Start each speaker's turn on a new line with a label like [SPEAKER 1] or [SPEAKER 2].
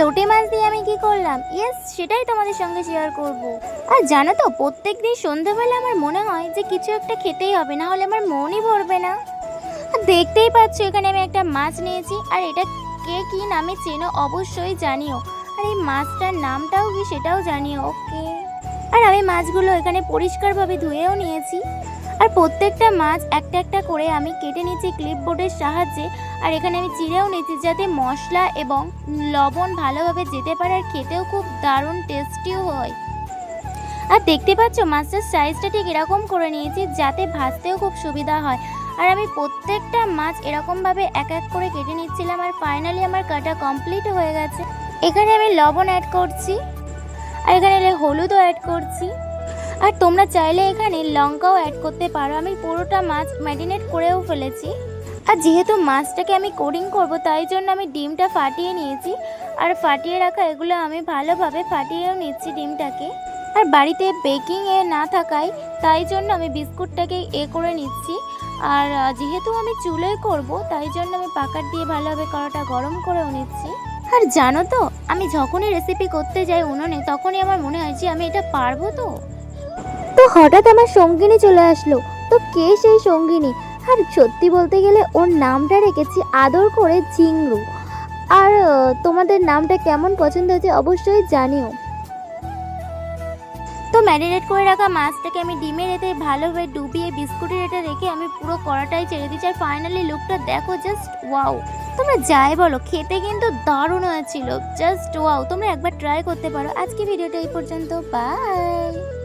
[SPEAKER 1] লোটে মাছ দিয়ে আমি কি করলাম? ইয়েস সেটাই তোমাদের সঙ্গে শেয়ার করব। আর জানো তো প্রত্যেক দিন সন্ধ্যাবেলা আমার মনে হয় যে কিছু একটা খেতেই হবে, না হলে আমার মনই ভরবে না। আর দেখতেই পাচ্ছ, এখানে আমি একটা মাছ নিয়েছি, আর এটা কে কি নামে চেনো অবশ্যই জানিও। আর এই মাছটার নামটাও কি সেটাও জানিও ওকে আর আমি মাছগুলো এখানে পরিষ্কারভাবে ধুয়েও নিয়েছি। আর প্রত্যেকটা মাছ একটা একটা করে আমি কেটে নিচ্ছি ক্লিপবোর্ডের সাহায্যে। আর এখানে আমি চিড়েও নিচ্ছি যাতে মশলা এবং লবণ ভালোভাবে যেতে পারে আর খেতেও খুব দারুণ টেস্টিও হয়। আর দেখতে পাচ্ছ মাছটার সাইজটা ঠিক এরকম করে নিয়েছি যাতে ভাজতেও খুব সুবিধা হয়। আর আমি প্রত্যেকটা মাছ এরকমভাবে এক এক করে কেটে নিচ্ছিলাম আর ফাইনালি আমার কাটা কমপ্লিট হয়ে গেছে। এখানে আমি লবণ অ্যাড করছি। আর এখানে হলুদও অ্যাড আর তোমরা চাইলে এখানে লঙ্কাও অ্যাড করতে পারো। আমি পুরোটা মাছ ম্যারিনেট করেও ফেলেছি। আর যেহেতু মাছটাকে আমি কোডিং করব, তাই জন্য আমি ডিমটা ফাটিয়ে নিয়েছি। আর ফাটিয়ে রাখা এগুলো আমি ভালোভাবে ফাটিয়েও নিচ্ছি ডিমটাকে। আর বাড়িতে বেকিং এ না থাকায়, তাই জন্য আমি বিস্কুটটাকে এ করে নিচ্ছি। আর যেহেতু আমি চুলোয় করব, তাই জন্য আমি পাকার দিয়ে ভালোভাবে কড়াটা গরম করেও নিচ্ছি। আর জানো তো, আমি যখনই রেসিপি করতে যাই উনুনে, তখনই আমার মনে হয় যে আমি এটা পারব তো। তো হঠাৎ আমার সঙ্গিনী চলে আসলো। তো কে সেই সঙ্গিনী? আর সত্যি বলতে গেলে ওর নামটা রেখেছি আদর করে জিংরু আর তোমাদের নামটা কেমন পছন্দ হয়েছে অবশ্যই জানিও। তো ম্যারিনেট করে রাখা মাছটাকে আমি ডিমের এতে ভালোভাবে ডুবিয়ে বিস্কুটের এটা রেখে আমি পুরো কড়াটাই ছেড়ে দিচ্ছি আর ফাইনালি লুকটা দেখো জাস্ট ওয়াও তোমরা যাই বলো, খেতে কিন্তু দারুণ হয়েছিল। জাস্ট ওয়াও তোমরা একবার ট্রাই করতে পারো। আজকে ভিডিওটা এই পর্যন্ত। বাই